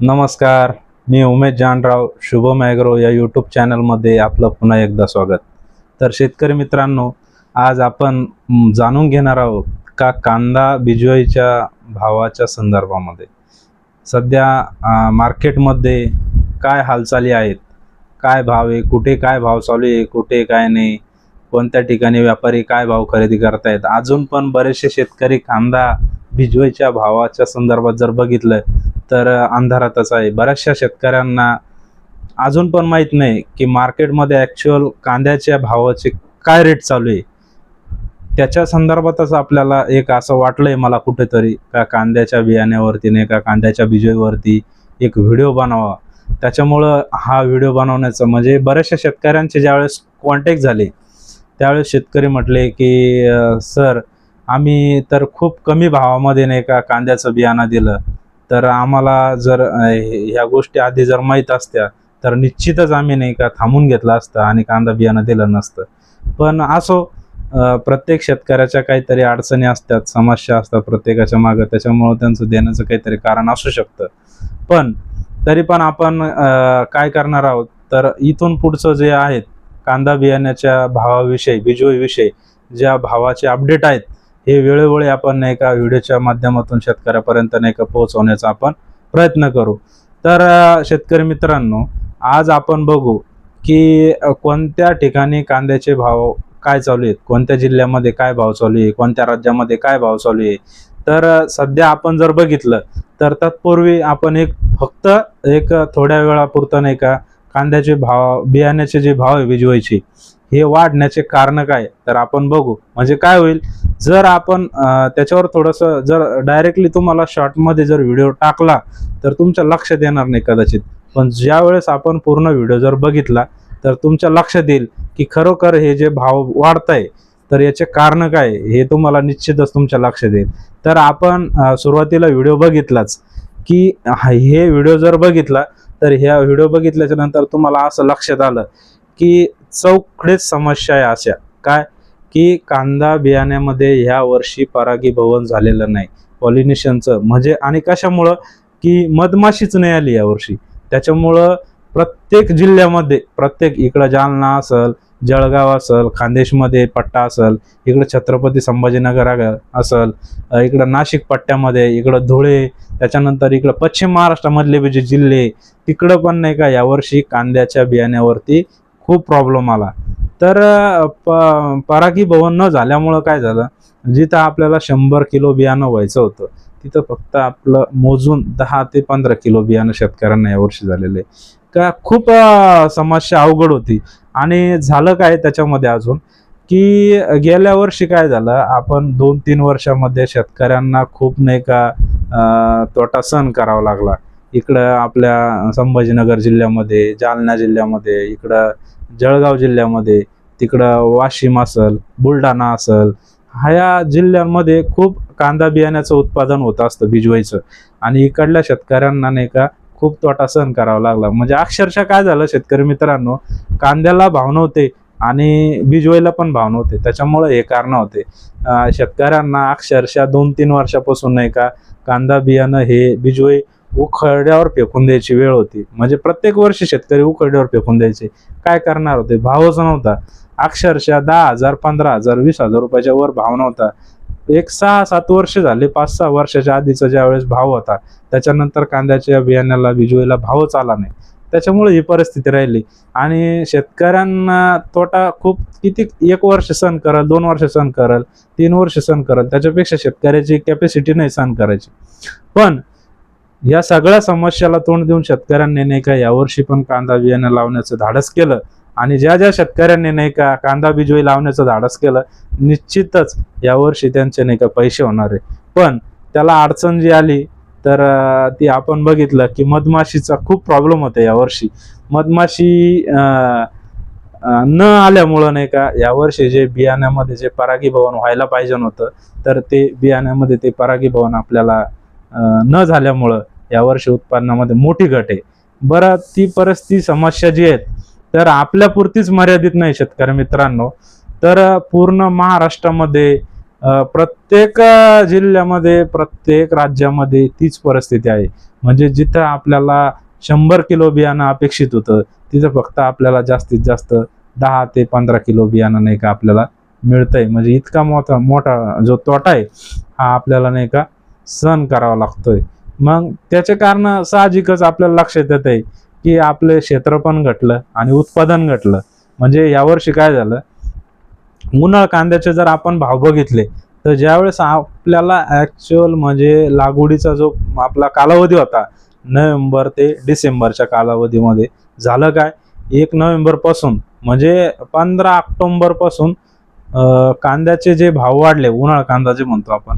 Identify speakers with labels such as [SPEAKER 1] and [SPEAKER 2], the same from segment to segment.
[SPEAKER 1] नमस्कार मी उमेश जानराव शुभम ॲग्रो या यूट्यूब चॅनलमध्ये आपलं पुन्हा एकदा स्वागत. तर शेतकरी मित्रांनो आज आपण जाणून घेणार आहोत का कांदा बिजवाईच्या भावाच्या संदर्भामध्ये. सध्या मार्केटमध्ये काय हालचाली आहेत काय भाव आहे कुठे काय भाव चालू आहे कुठे काय नाही कोणत्या ठिकाणी व्यापारी काय भाव खरेदी करतायत अजून पण बरेचसे शेतकरी कांदा भिजवायच्या भावाच्या संदर्भात जर बघितलं तर अंधारातच आहे. बऱ्याचशा शेतकऱ्यांना अजून पण माहीत नाही की मार्केटमध्ये ॲक्च्युअल कांद्याच्या भावाचे काय रेट चालू आहे. त्याच्या संदर्भातच आपल्याला एक असं वाटलंय मला कुठेतरी का कांद्याच्या बियाण्यावरती नाही का कांद्याच्या बिजवीवरती एक व्हिडिओ बनवा. त्याच्यामुळं हा व्हिडिओ बनवण्याचं म्हणजे बऱ्याचशा शेतकऱ्यांचे ज्यावेळेस कॉन्टॅक्ट झाले त्यावेळेस शेतकरी म्हटले की सर आम्ही तर खूप कमी भावामध्ये नाही का कांद्याचं बियाणं दिलं. तर आम्हाला जर ह्या गोष्टी आधी जर माहीत असत्या तर निश्चितच आम्ही नाही का थांबून घेतलं असतं आणि कांदा बियाणं दिलं नसतं. पण असो प्रत्येक शेतकऱ्याच्या काहीतरी अडचणी असतात समस्या असतात प्रत्येकाच्या मागं त्याच्यामुळं त्यांचं देण्याचं काहीतरी कारण असू शकतं. पण तरी पण आपण काय करणार आहोत? तर इथून पुढचं जे आहेत कांदा बियाण्याच्या भावाविषयी बिजोईविषयी ज्या भावाचे अपडेट आहेत हे वेळोवेळी आपण नाही का व्हिडिओच्या माध्यमातून शेतकऱ्यापर्यंत नाही का पोहोचवण्याचा आपण प्रयत्न करू. तर शेतकरी मित्रांनो आज आपण बघू की कोणत्या ठिकाणी कांद्याचे भाव काय चालू आहेत? कोणत्या जिल्ह्यामध्ये काय भाव चालू आहे? कोणत्या राज्यामध्ये काय भाव चालू आहे? तर सध्या आपण जर बघितलं तर तत्पूर्वी आपण एक फक्त एक थोड्या वेळापुरतं नाही का कांद्याचे भाव बियाण्याचे जे भाव आहे विजवायचे हे वाढण्याचे कारण काय? तर आपण बघू. म्हणजे काय होईल? जर आपण त्याच्यावर थोडंसं जर डायरेक्टली तुम्हाला शॉर्टमध्ये जर व्हिडिओ टाकला तर तुमच्या लक्षात येणार नाही कदाचित. पण ज्या वेळेस आपण पूर्ण व्हिडिओ जर बघितला तर तुमच्या लक्षात येईल की खरोखर हे जे भाव वाढत आहे तर याचे कारण काय हे तुम्हाला निश्चितच तुमच्या लक्षात येईल तर आपण सुरुवातीला व्हिडिओ बघितलाच की हे व्हिडिओ जर बघितला तर ह्या व्हिडिओ बघितल्याच्या नंतर तुम्हाला असं लक्षात आलं की चौकडेच समस्या आहे अशा. काय? की कांदा बियाण्यामध्ये ह्या वर्षी परागीभवन झालेलं नाही. पॉलिनेशनचं म्हणजे आणि कशामुळं? की मधमाशीच नाही आली यावर्षी त्याच्यामुळं प्रत्येक जिल्ह्यामध्ये प्रत्येक इकडं जालना असल जळगाव असल खानदेशमध्ये पट्टा असल इकडं छत्रपती संभाजीनगर असल इकडं नाशिक पट्ट्यामध्ये इकडं धुळे त्याच्यानंतर इकडं पश्चिम महाराष्ट्रामधले बी जे जिल्हे तिकडं पण नाही का यावर्षी कांद्याच्या बियाण्यावरती खूप प्रॉब्लेम आला. तर प परागी भवन न झाल्यामुळं काय झालं? जिथं आपल्याला शंभर किलो बियाणं व्हायचं होतं तिथं फक्त आपलं मोजून दहा ते पंधरा किलो बियाणं शेतकऱ्यांना यावर्षी झालेलं. आहे का खूप समस्या अवघड होती. आणि झालं काय त्याच्यामध्ये अजून? की गेल्या वर्षी काय झालं? आपण दोन तीन वर्षामध्ये शेतकऱ्यांना खूप नाही का तोटा सहन करावा लागला. इकडं आपल्या संभाजीनगर जिल्ह्यामध्ये जालना जिल्ह्यामध्ये इकडं जळगाव जिल्ह्यामध्ये तिकडं वाशिम असल बुलढाणा असल ह्या जिल्ह्यांमध्ये खूप कांदा बियाण्याचं उत्पादन होत असतं बिजवायचं आणि इकडल्या शेतकऱ्यांना नाही का खूप तोटा सहन करावा लागला. म्हणजे अक्षरशः काय झालं शेतकरी मित्रांनो कांद्याला भाव नव्हते आणि बिजवायला पण भाव नव्हते. त्याच्यामुळे हे कारण होते. शेतकऱ्यांना अक्षरशः दोन तीन वर्षापासून नाही का कांदा बियाणं हे बिजवई उखड्यावर फेकून द्यायची वेळ होती. म्हणजे प्रत्येक वर्षी शेतकरी उखड्यावर फेकून द्यायचे. काय करणार होते? भावच नव्हता. अक्षरशः दहा हजार पंधरा हजार वीस हजार रुपयाच्या वर भाव नव्हता. एक सहा सात वर्ष झाले पाच सहा वर्षाच्या आधीचा ज्या वेळेस भाव होता त्याच्यानंतर कांद्याच्या बियाण्याला बिजवायला भावच आला नाही. त्याच्यामुळे ही परिस्थिती राहिली. आणि शेतकऱ्यांना तोटा खूप किती एक वर्ष सहन करल दोन वर्ष सहन करल तीन वर्ष सहन करल त्याच्यापेक्षा शेतकऱ्याची कॅपॅसिटी नाही सहन करायची. पण या सगळ्या समस्याला तोंड देऊन शेतकऱ्यांनी नाही का यावर्षी पण कांदा बियाणं लावण्याचं धाडस केलं. आणि ज्या ज्या शेतकऱ्यांनी नाही का कांदा बिजोई लावण्याचं धाडस केलं निश्चितच यावर्षी त्यांचे नाही का पैसे होणार आहे. पण त्याला अडचण जी आली तर ती आपण बघितलं की मधमाशीचा खूप प्रॉब्लेम होता यावर्षी. मधमाशी न आल्यामुळं नाही का यावर्षी जे बियाण्यामध्ये जे परागीभवन व्हायला पाहिजे होतं तर ते बियाण्यामध्ये ते परागीभवन आपल्याला न झाल्यामुळं यावर्षी उत्पन्नामध्ये मोठी घट आहे. बरं ती परिस्थिती समस्या जी आहेत तर आपल्यापुरतीच मर्यादित नाही शेतकरी मित्रांनो. तर पूर्ण महाराष्ट्रामध्ये प्रत्येक जिल्ह्यामध्ये प्रत्येक राज्यामध्ये तीच परिस्थिती आहे. म्हणजे जिथं आपल्याला शंभर किलो बियाणं अपेक्षित होतं तिथं फक्त आपल्याला जास्तीत जास्त दहा ते पंधरा किलो बियाणं नाही का आपल्याला मिळतंय. म्हणजे इतका मोठा मोठा जो तोटा आहे हा आपल्याला नाही का सहन करावा लागतोय. मग त्याचे कारण साहजिकच आपल्याला लक्षात येत आहे की आपले क्षेत्र पण घटलं आणि उत्पादन घटलं. म्हणजे यावर्षी काय झालं? उन्हाळ कांद्याचे जर आपण भाव बघितले तर ज्यावेळेस आपल्याला ॲक्च्युअल म्हणजे लागवडीचा जो आपला कालावधी होता नोव्हेंबर ते डिसेंबरच्या कालावधीमध्ये झालं काय? एक नोव्हेंबरपासून म्हणजे पंधरा ऑक्टोंबरपासून कांद्याचे जे भाव वाढले उन्हाळा कांदा जे म्हणतो आपण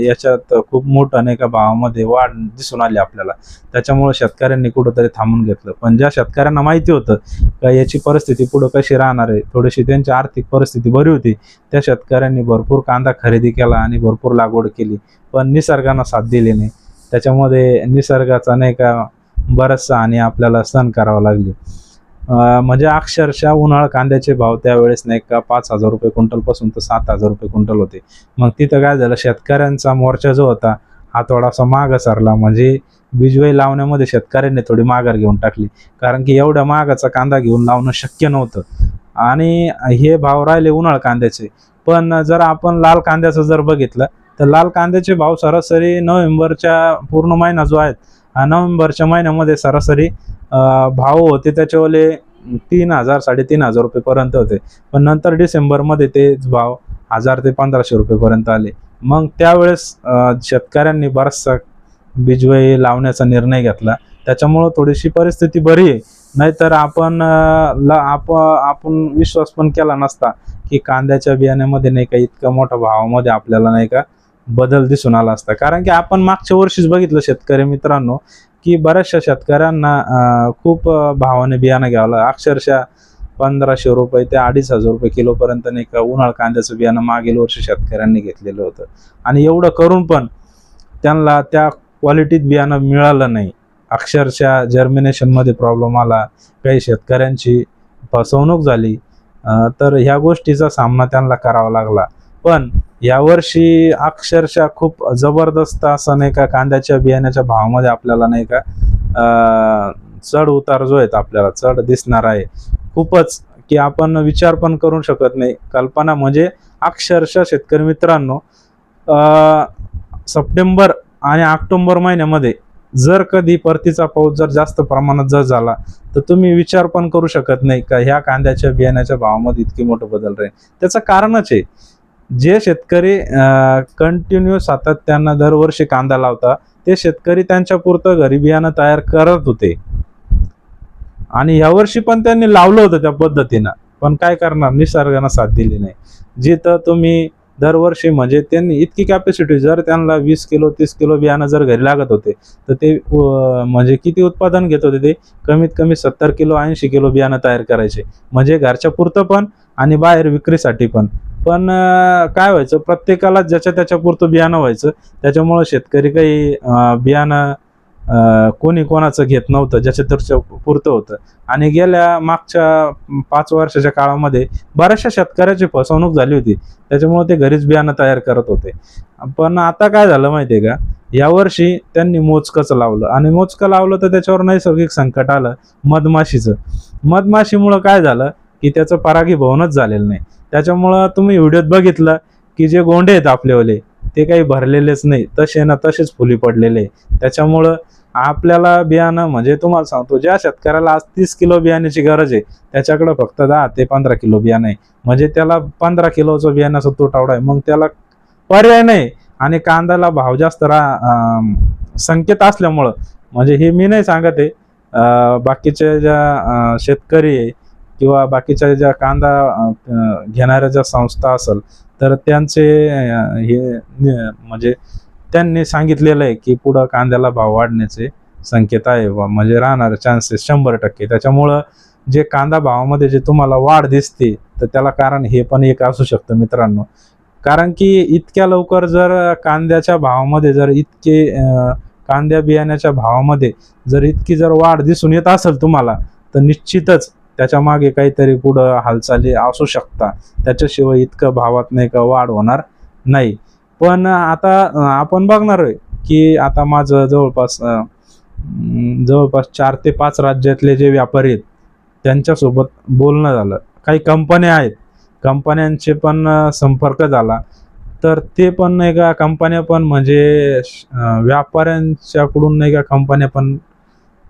[SPEAKER 1] याच्यात खूप मोठं अनेका भावामध्ये वाढ दिसून आली आपल्याला. त्याच्यामुळे शेतकऱ्यांनी कुठंतरी थांबून घेतलं. पण ज्या शेतकऱ्यांना माहिती होतं का याची परिस्थिती पुढं कशी राहणार आहे थोडीशी त्यांची आर्थिक परिस्थिती बरी होती त्या शेतकऱ्यांनी भरपूर कांदा खरेदी केला आणि भरपूर लागवड केली. पण निसर्गानं साथ दिली नाही. त्याच्यामध्ये निसर्गाचा नाही का बराचसा आणि आपल्याला सहन करावं लागली. म्हणजे अक्षरशः उन्हाळ कांद्याचे भाव त्यावेळेस नाही का पाच हजार रुपये क्विंटलपासून तर सात हजार रुपये क्विंटल होते. मग तिथं काय झालं शेतकऱ्यांचा मोर्चा जो होता हा थोडासा मागं सरला. म्हणजे बिजवाई लावण्यामध्ये शेतकऱ्यांनी थोडी माघार घेऊन टाकली. कारण की एवढ्या महागाचा कांदा घेऊन लावणं शक्य नव्हतं. आणि हे भाव राहिले उन्हाळ कांद्याचे. पण जर आपण लाल कांद्याचं जर बघितलं तर लाल कांद्याचे भाव सरासरी नोव्हेंबरच्या पूर्ण महिना जो आहे हा नोव्हेंबरच्या महिन्यामध्ये सरासरी भाव होते त्याच्यावाले तीन हजार साडेतीन हजार रुपयेपर्यंत होते. पण नंतर डिसेंबरमध्ये ते भाव हजार ते पंधराशे रुपयेपर्यंत आले. मग त्यावेळेस शेतकऱ्यांनी बराचसा बिजवाई लावण्याचा निर्णय घेतला. त्याच्यामुळं थोडीशी परिस्थिती बरी आहे. नाहीतर आपण ला आप आपण विश्वास पण केला नसता की कांद्याच्या बियाण्यामध्ये नाही का इतका मोठा भावामध्ये आपल्याला नाही का बदल दिसून आला असता. कारण की आपण मागच्या वर्षीच बघितलं शेतकरी मित्रांनो की बऱ्याचशा शेतकऱ्यांना खूप भावाने बियाणं घ्यावं लागलं. अक्षरशः पंधराशे रुपये ते अडीच हजार रुपये किलोपर्यंत नाही का उन्हाळ कांद्याचं बियाणं मागील वर्षी शेतकऱ्यांनी घेतलेलं होतं. आणि एवढं करून पण त्यांना त्या क्वालिटीत बियाणं मिळालं नाही. अक्षरशः जर्मिनेशनमध्ये प्रॉब्लेम आला. काही शेतकऱ्यांची फसवणूक झाली. तर ह्या गोष्टीचा सामना त्यांना करावा लागला. पण यावर्षी अक्षरशः खूप जबरदस्त असं नाही का कांद्याच्या बियाण्याच्या भावामध्ये आपल्याला नाही का चढ उतार जो आहेत आपल्याला चढ दिसणार आहे. खूपच की आपण विचार पण करू शकत नाही. कल्पना म्हणजे अक्षरशः शेतकरी मित्रांनो सप्टेंबर आणि ऑक्टोबर महिन्यामध्ये जर कधी परतीचा पाऊस जर जास्त प्रमाणात जर झाला तर तुम्ही विचार पण करू शकत नाही का ह्या कांद्याच्या बियाण्याच्या भावामध्ये इतकी मोठं बदल राहील. त्याचं कारणच आहे. जे शेतकरी कंटिन्यू सातत्यानं दरवर्षी कांदा लावता ते शेतकरी त्यांच्या पुरतं घरी बियाणं तयार करत होते. आणि यावर्षी पण त्यांनी लावलं होतं त्या पद्धतीनं. पण काय करणार? निसर्गानं साथ दिली नाही. जिथं तुम्ही दरवर्षी म्हणजे त्यांनी इतकी कॅपॅसिटी जर त्यांना वीस किलो तीस किलो बियाणं जर घरी लागत होते तर ते म्हणजे किती उत्पादन घेत होते ते? कमीत कमी सत्तर किलो ऐंशी किलो बियाणं तयार करायचे. म्हणजे घरच्या पुरतं पण आणि बाहेर विक्रीसाठी पण. पण काय व्हायचं? प्रत्येकाला ज्याच्या त्याच्या पुरतं बियाणं व्हायचं. त्याच्यामुळं शेतकरी काही बियाणं कोणी कोणाचं घेत नव्हतं ज्याच्या त्याच्या पुरतं होतं. आणि गेल्या मागच्या पाच वर्षाच्या काळामध्ये बऱ्याचशा शेतकऱ्याची फसवणूक झाली होती. त्याच्यामुळे ते घरीच बियाणं तयार करत होते. पण आता काय झालं माहिती आहे का यावर्षी त्यांनी मोजकंच लावलं. आणि मोजकं लावलं तर त्याच्यावर नैसर्गिक संकट आलं. मधमाशीचं. मधमाशीमुळं काय झालं? की त्याचं परागीभवनच झालेलं नाही. त्याच्यामुळं तुम्ही व्हिडिओत बघितलं की जे गोंडे आहेत आपलेवाले ते काही भरलेलेच नाही. तसे ना तसेच फुली पडलेले त्याच्यामुळं आपल्याला बियाणं म्हणजे तुम्हाला सांगतो ज्या शेतकऱ्याला आज तीस किलो बियाण्याची गरज आहे त्याच्याकडं फक्त दहा ते पंधरा किलो बियाणं आहे. म्हणजे त्याला पंधरा किलोचं बियाण्याचा तुटवडा आहे. मग त्याला पर्याय नाही. आणि कांद्याला भाव जास्त रा संकेत असल्यामुळं म्हणजे हे मी नाही सांगत आहे. बाकीचे ज्या शेतकरी आहे किंवा बाकीच्या ज्या कांदा घेणाऱ्या ज्या संस्था असेल तर त्यांचे हे म्हणजे त्यांनी सांगितलेलं आहे की पुढं कांद्याला भाव वाढण्याचे संकेत आहे बा म्हणजे राहणारे चान्सेस शंभर टक्के. त्याच्यामुळं जे कांदा भावामध्ये जे तुम्हाला वाढ दिसते तर त्याला कारण हे पण एक असू शकतं मित्रांनो. कारण की इतक्या लवकर जर कांद्याच्या भावामध्ये जर इतके कांद्या बियाण्याच्या भावामध्ये जर इतकी जर वाढ दिसून येत असेल तुम्हाला तर निश्चितच त्याच्यामागे काहीतरी पुढं हालचाली असू शकता त्याच्याशिवाय इतकं भावात नाही का वाढ होणार नाही. पण आता आपण बघणार आहे की आता माझं जवळपास जवळपास चार ते पाच राज्यातले जे व्यापारी आहेत त्यांच्यासोबत बोलणं झालं. काही कंपन्या आहेत. कंपन्यांचे पण संपर्क झाला. तर ते पण नाही का कंपन्या पण म्हणजे व्यापाऱ्यांच्याकडून नाही का कंपन्या पण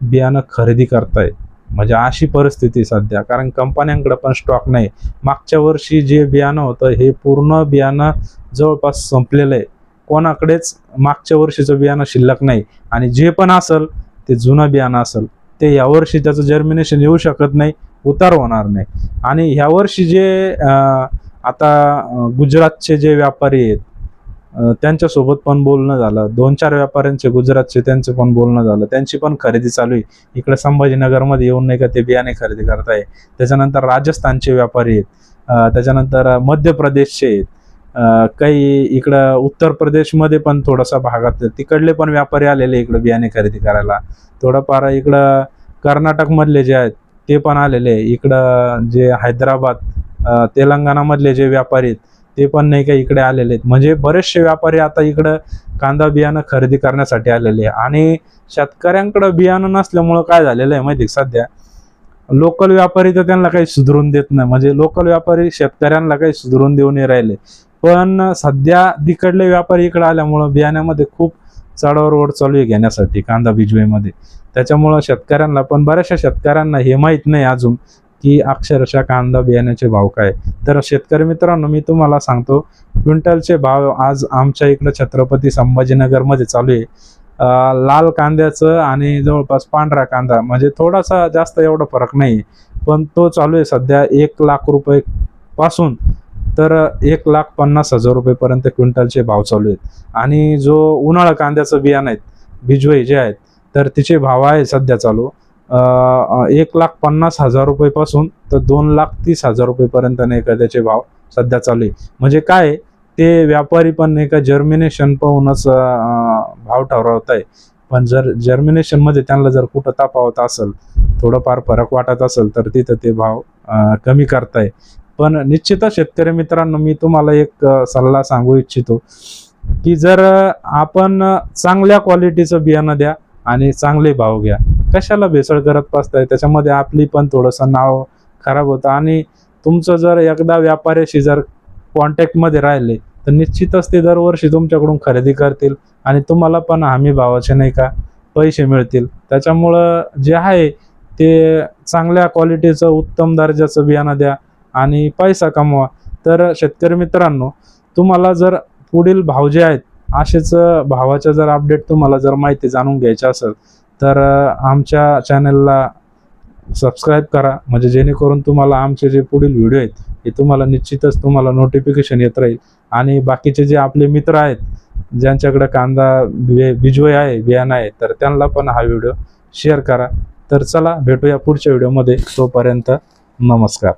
[SPEAKER 1] बियाणं खरेदी करताय म्हणजे अशी परिस्थिती सध्या. कारण कंपन्यांकडे पण स्टॉक नाही. मागच्या वर्षी जे बियाणं होतं हे पूर्ण बियाणं जवळपास संपलेलं आहे. कोणाकडेच मागच्या वर्षीचं बियाणं शिल्लक नाही. आणि जे पण असेल ते जुनं बियाणं असेल ते यावर्षी त्याचं जर्मिनेशन येऊ शकत नाही उतार होणार नाही. आणि ह्यावर्षी जे आता गुजरातचे जे व्यापारी आहेत त्यांच्यासोबत पण बोलणं झालं. दोन चार व्यापाऱ्यांचे गुजरातचे त्यांचं पण बोलणं झालं. त्यांची पण खरेदी चालू आहे. इकडे संभाजीनगरमध्ये येऊन नाही का ते बियाणे खरेदी करताय. त्याच्यानंतर राजस्थानचे व्यापारी आहेत. त्याच्यानंतर मध्य प्रदेशचे आहेत काही इकडं उत्तर प्रदेशमध्ये पण थोडासा भागात तिकडले पण व्यापारी आलेले इकडं बियाणे खरेदी करायला. थोडंफार इकडं कर्नाटकमधले जे आहेत ते पण आलेले. आहे इकडं जे हैदराबाद तेलंगणामधले जे व्यापारी आहेत ते पण नाही का इकडे आलेले आहेत. म्हणजे बरेचसे व्यापारी आता इकडं कांदा बियाणं खरेदी करण्यासाठी आलेले आहे आणि शेतकऱ्यांकडं बियाणं नसल्यामुळं काय झालेलं आहे माहिती आहे सध्या? लोकल व्यापारी तर त्यांना काही सुधरून देत नाही. म्हणजे लोकल व्यापारी शेतकऱ्यांना काही सुधरून देऊ नाही राहिले. पण सध्या तिकडले व्यापारी इकडे आल्यामुळं बियाण्यामध्ये खूप चढावर ओढ चालू आहे घेण्यासाठी कांदा बिजवेमध्ये. त्याच्यामुळं शेतकऱ्यांना पण बऱ्याचशा शेतकऱ्यांना हे माहीत नाही अजून. की अक्षरशः कांदा बियाण्याचे भाव काय? तर शेतकरी मित्रांनो मी तुम्हाला सांगतो क्विंटलचे भाव आज आमच्या इकडं छत्रपती संभाजीनगरमध्ये चालू आहे. लाल कांद्याचं आणि जवळपास पांढरा कांदा म्हणजे थोडासा जास्त एवढा फरक नाही पण तो चालू आहे सध्या एक लाख रुपये पासून तर एक लाख पन्नास हजार रुपयेपर्यंत क्विंटलचे भाव चालू आहेत. आणि जो उन्हाळा कांद्याचं बियाणं आहेत बिजवई जे आहेत तर तिचे भाव आहे सध्या चालू. एक लाख पन्नास हजार रुपयेपासून तर दोन लाख तीस हजार रुपयेपर्यंत नाही का त्याचे भाव सध्या चालू आहे. म्हणजे काय ते व्यापारी पण नाही का जर्मिनेशन पाहूनच भाव ठरवत आहे. पण जर जर्मिनेशनमध्ये त्यांना जर कुठं तापावत असेल थोडंफार फरक वाटत असेल तर तिथं ते भाव कमी करताय. पण निश्चितच शेतकरी मित्रांनो मी तुम्हाला एक सल्ला सांगू इच्छितो की जर आपण चांगल्या क्वालिटीचं बियाणं द्या आणि चांगले भाव घ्या. कशाला भेसळ करत बसताय? त्याच्यामध्ये आपली पण थोडंसं नाव खराब होतं. आणि तुमचं जर एकदा व्यापाऱ्याशी जर कॉन्टॅक्टमध्ये राहिले तर निश्चितच ते दरवर्षी तुमच्याकडून खरेदी करतील आणि तुम्हाला पण हमी भावाचे नाही का पैसे मिळतील. त्याच्यामुळं जे आहे ते चांगल्या क्वालिटीचं उत्तम दर्जाचं बियाणं द्या आणि पैसा कमवा. तर शेतकरी मित्रांनो तुम्हाला जर पुढील भाव जे आहेत असेच भावाच्या जर अपडेट तुम्हाला जर माहिती जाणून घ्यायची असेल तर आमच्या चॅनलला सबस्क्राईब करा. म्हणजे जेणेकरून तुम्हाला आमचे जे पुढील व्हिडिओ आहेत हे तुम्हाला निश्चितच तुम्हाला नोटिफिकेशन येत राहील. आणि बाकीचे जे आपले मित्र आहेत ज्यांच्याकडे कांदा बि बिजवय आहे बियाणं आहे तर त्यांना पण हा व्हिडिओ शेअर करा. तर चला भेटूया पुढच्या व्हिडिओमध्ये. तोपर्यंत नमस्कार.